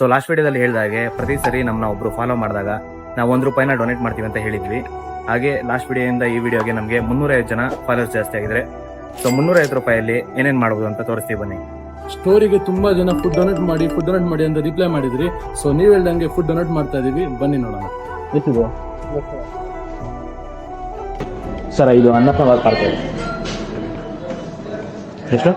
So last ವಿಡಿಯೋದಲ್ಲಿ ಹೇಳಿದಾಗೆ ಪ್ರತಿ ಸರಿ ನಮ್ಮನ್ನ ಒಬ್ರು ಫಾಲೋ ಮಾಡಿದಾಗ ನಾವು ಒಂದು ರೂಪಾಯಿನ ಡೊನೇಟ್ ಮಾಡ್ತೀವಿ ಅಂತ ಹೇಳಿದ್ವಿ. ಹಾಗೆ ಲಾಸ್ಟ್ ವಿಡಿಯೋಯಿಂದ ಈ ವಿಡಿಯೋಗೆ ನಮಗೆ ಮುನ್ನೂರೈವತ್ತು ಜನ ಫಾಲೋವರ್ಸ್ ಜಾಸ್ತಿ ಆಗಿದ್ರೆ ಸೊ ಮುನ್ನೂರೈವತ್ತು ರೂಪಾಯಲ್ಲಿ ಏನೇನು ಮಾಡ್ಬೋದು ಅಂತ ತೋರಿಸ್ತೀವಿ ಬನ್ನಿ. ಸ್ಟೋರಿಗೆ ತುಂಬಾ ಜನ ಫುಡ್ ಡೊನೇಟ್ ಮಾಡಿ ಫುಡ್ ಡೊನೇಟ್ ಮಾಡಿ ಅಂತ ರಿಪ್ಲೈ ಮಾಡಿದ್ರಿ. ಸೊ ನೀವು ಹೇಳ್ದಂಗೆ ಫುಡ್ ಡೊನೇಟ್ ಮಾಡ್ತಾ ಇದೀವಿ. ಬನ್ನಿ ನೋಡೋಣ. ಎಷ್ಟಿದೆ? ಸರ್ ಇದು ಅನ್ನ ಸಾಂಬಾರ್ ಪಾರ್ಕ್ ಎಷ್ಟು?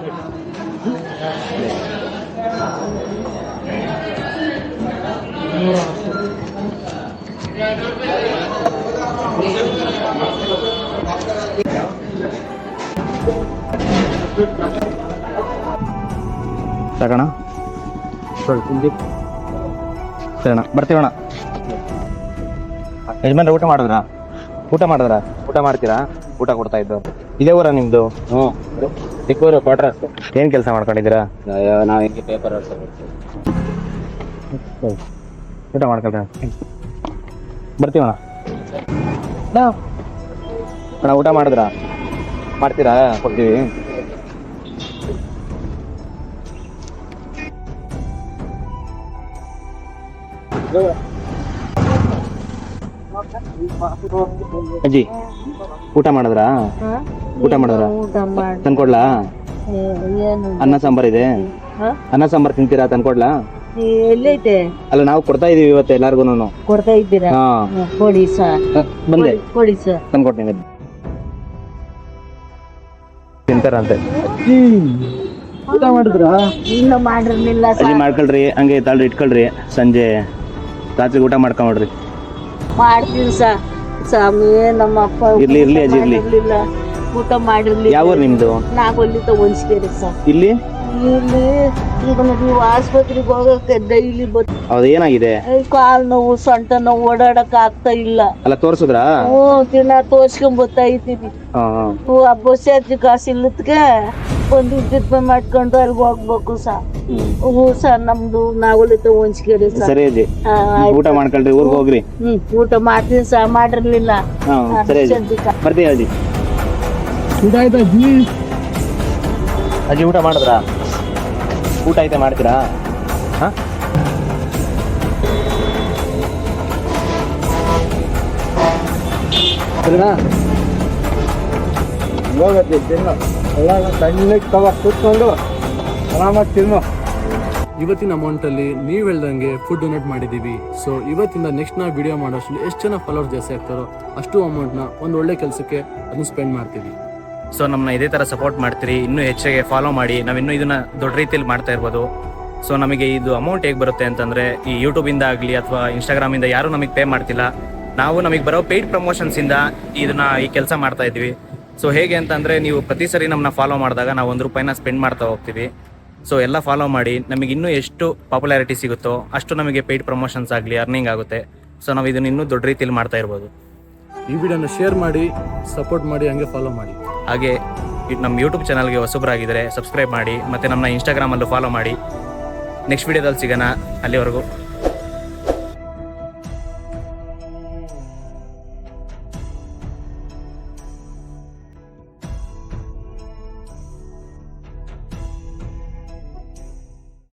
ಸಾಕಣ ಸರಿಣ್ಣ ಬರ್ತೀವಣ ಯಜಮಾನ್ರ ಊಟ ಮಾಡಿದ್ರಾ? ಊಟ ಮಾಡಿದ್ರಾ? ಊಟ ಮಾಡ್ತೀರಾ? ಊಟ ಕೊಡ್ತಾ ಇದ್ದು. ಇದೇ ಊರ ನಿಮ್ದು? ಹ್ಞೂ. ಚಿಕ್ಕೂರು ಕ್ವಾರ್ಟರ್ಸ್ ಏನ್ ಕೆಲಸ ಮಾಡ್ಕೊಂಡಿದ್ದೀರಾ? ನಾವು ಹಿಂಗೆ ಪೇಪರ್ ಊಟ ಮಾಡ್ಕೊಳ್ರಿ ಬರ್ತೀವಣ್ಣ? ಅಣ್ಣ. ಊಟ ಮಾಡಿದ್ರಾ? ಮಾಡ್ತೀರಾ? ಕೊಡ್ತೀವಿ. ಅಜ್ಜಿ ಊಟ ಮಾಡಿದ್ರಾ? ಊಟ ಮಾಡಿದ್ರಾ? ತಂದ್ಕೊಡ್ಲಾ? ಅನ್ನ ಸಾಂಬಾರ್ ಇದೆ? ಅನ್ನ ಸಾಂಬಾರ್ ತಿಂತೀರಾ? ತಂದ್ಕೊಡ್ಲಾ? ಎಲ್ಲೈತೆ ಅಲ್ಲ ನಾವು ಕೊಡ್ತಾ ಇದೀವಿ ಇವತ್ತು ಎಲ್ಲಾರ್ಗು ಕೊಡ್ತಾ ಇದ್ದೀರಾ? ಹಾ. ಕೊಡಿ ಸರ್. ಬಂದೆ. ಕೊಡಿ ಸರ್. ತಂದ್ಕೊಡ್ತೀನಿ ತಿಂತಾರಂತೆ. ಊಟ ಮಾಡಿದ್ರಾ? ಇಲ್ಲ ಮಾಡಿರ್ಲಿಲ್ಲ ಸರ್. ಮಾಡ್ಕೊಳ್ರಿ? ಹಂಗೆ ತಾಳ್ರಿ ಇಟ್ಕೊಳ್ರಿ. ಸಂಜೆ ರಾತ್ರಿ ಊಟ ಮಾಡ್ಕೊಂಬಿಡ್ರಿ. ಮಾಡ್ತೀನಿ ಸರ್. ಸ್ವಾಮಿ ನಮ್ಮ ಅಪ್ಪ ಇರ್ಲಿ, ಇರ್ಲಿ ಅಜ್ಜಿ, ಇರ್ಲಿ. ಮಾಡಿರ್ಲಿಲ್ಲ. ಊಟ ಮಾಡಿರ್ಲಿ ಯಾವ ಊರು ನಿಮ್ದು? ನಾಗೊಲ್ಲಿತ ತಗೊಂಡ್ಸ್ಕೇರಿ ಸರ್. ಇಲ್ಲಿ? ಇಲ್ಲಿ ಈಗ ನೀವು ಆಸ್ಪತ್ರೆಗೆ ಹೋಗಕ್ಕೆ ಡೈಲಿ ಬತ್ ಹೌದು ಏನಾಗಿದೆ? ಕಾಲ್ ನೋವು ಸೊಂಟ ನೋವು ಓಡಾಡಕ್ ಆಗ್ತಾ ಇಲ್ಲ. ಅಲ್ಲ ತೋರ್ಸಿದ್ರ? ಹ್ಞೂ ದಿನ ತೋರ್ಸ್ಕೊಂಡ್ ಬರ್ತಾ ಹಾ. ಹ್ಞೂ ಆ ಬಸ್ ಚಾರ್ಜ್ ಕಾಸು ಇಲ್ಲದ್ಕೆ ಒಂದು ಟ್ರೀಟ್ಮೆಂಟ್ ಮಾಡ್ಕೊಂಡು ಅಲ್ಲಿ ಹೋಗ್ಬೇಕು ಸರ್. ಹ್ಞೂ ಸರ್ ನಮ್ದು ನಾವಲ್ಲಿತ ಹೊಂಚ್ಕೇರಿ ಸರ್ ಸರಿ ಅಜ್ಜಿ. ಹಾ, ಆಯ್ತು. ಊಟ ಮಾಡ್ಕೊಳ್ರಿ ಊರ್ಗ್ ಹೋಗ್ರಿ. ಹ್ಮ್ ಊಟ ಮಾಡ್ತೀನಿ ಸರ್ ಮಾಡಿರ್ಲಿಲ್ಲ. ಹಾ ಸರಿ ಅಜ್ಜಿ. ಬರ್ತೀವಿ ಅಜ್ಜಿ. ಊಟ ಆಯ್ತಾ ಅಜ್ಜಿ. ಅಜ್ಜಿ ಊಟ ಮಾಡಿದ್ರಾ? ಊಟ ಐತೆ ಮಾಡ್ತೀರಾ? ಹಾಂ? ಸರಿನಾ? ಹೋಗತ್ತೆ, ತಿನ್ನು. ಎಲ್ಲ ಆರಾಮಾಗಿ ಇವತ್ತಿನ ಅಮೌಂಟ್ ಅಲ್ಲಿ ನೀವ್ ಹೇಳ್ದಂಗೆ ಫುಡ್ ಡೊನೇಟ್ ಮಾಡಿದೀವಿ. ಸೊ ಇವತ್ತಿಂದ ನೆಕ್ಸ್ಟ್ ನಾವು ವಿಡಿಯೋ ಮಾಡೋಷ್ಟು ಎಷ್ಟು ಜನ ಫಾಲೋವರ್ಸ್ ಜಾಸ್ತಿ ಆಗ್ತಾರೋ ಅಷ್ಟು ಅಮೌಂಟ್ನ ಒಂದು ಒಳ್ಳೆ ಕೆಲಸಕ್ಕೆ ಅದನ್ನು ಸ್ಪೆಂಡ್ ಮಾಡ್ತೀವಿ. ಸೊ ನಮ್ಮನ್ನ ಇದೇ ಥರ ಸಪೋರ್ಟ್ ಮಾಡ್ತೀರಿ. ಇನ್ನೂ ಹೆಚ್ಚಿಗೆ ಫಾಲೋ ಮಾಡಿ. ನಾವು ಇನ್ನೂ ಇದನ್ನ ದೊಡ್ಡ ರೀತಿಯಲ್ಲಿ ಮಾಡ್ತಾ ಇರ್ಬೋದು. ಸೊ ನಮಗೆ ಇದು ಅಮೌಂಟ್ ಹೇಗೆ ಬರುತ್ತೆ ಅಂತಂದ್ರೆ, ಈ ಯೂಟ್ಯೂಬಿಂದ ಆಗಲಿ ಅಥವಾ ಇನ್ಸ್ಟಾಗ್ರಾಮಿಂದ ಯಾರೂ ನಮಗೆ ಪೇ ಮಾಡ್ತಿಲ್ಲ. ನಾವು ನಮಗೆ ಬರೋ ಪೇಯ್ಡ್ ಪ್ರಮೋಷನ್ಸಿಂದ ಇದನ್ನ ಈ ಕೆಲಸ ಮಾಡ್ತಾ ಇದ್ವಿ. ಸೊ ಹೇಗೆ ಅಂತಂದ್ರೆ, ನೀವು ಪ್ರತಿ ಸರಿ ನಮ್ಮನ್ನ ಫಾಲೋ ಮಾಡಿದಾಗ ನಾವು ಒಂದು ರೂಪಾಯಿನ ಸ್ಪೆಂಡ್ ಮಾಡ್ತಾ ಹೋಗ್ತೀವಿ. ಸೊ ಎಲ್ಲ ಫಾಲೋ ಮಾಡಿ. ನಮಗೆ ಇನ್ನೂ ಎಷ್ಟು ಪಾಪ್ಯುಲಾರಿಟಿ ಸಿಗುತ್ತೋ ಅಷ್ಟು ನಮಗೆ ಪೇಯ್ಡ್ ಪ್ರಮೋಷನ್ಸ್ ಆಗಲಿ ಅರ್ನಿಂಗ್ ಆಗುತ್ತೆ. ಸೊ ನಾವು ಇದನ್ನ ಇನ್ನೂ ದೊಡ್ಡ ರೀತಿಯಲ್ಲಿ ಮಾಡ್ತಾ ಇರ್ಬೋದು. ಈ ವಿಡಿಯೋನ ಶೇರ್ ಮಾಡಿ ಸಪೋರ್ಟ್ ಮಾಡಿ, ಹಂಗೆ ಫಾಲೋ ಮಾಡಿ. ಹಾಗೆ ನಮ್ಮ ಯೂಟ್ಯೂಬ್ ಚಾನಲ್ಗೆ ಹೊಸಬ್ರಾಗಿದ್ದರೆ ಸಬ್ಸ್ಕ್ರೈಬ್ ಮಾಡಿ ಮತ್ತು ನಮ್ಮ ಇನ್ಸ್ಟಾಗ್ರಾಮಲ್ಲೂ ಫಾಲೋ ಮಾಡಿ. ನೆಕ್ಸ್ಟ್ ವಿಡಿಯೋದಲ್ಲಿ ಸಿಗೋಣ. ಅಲ್ಲಿವರೆಗೂ.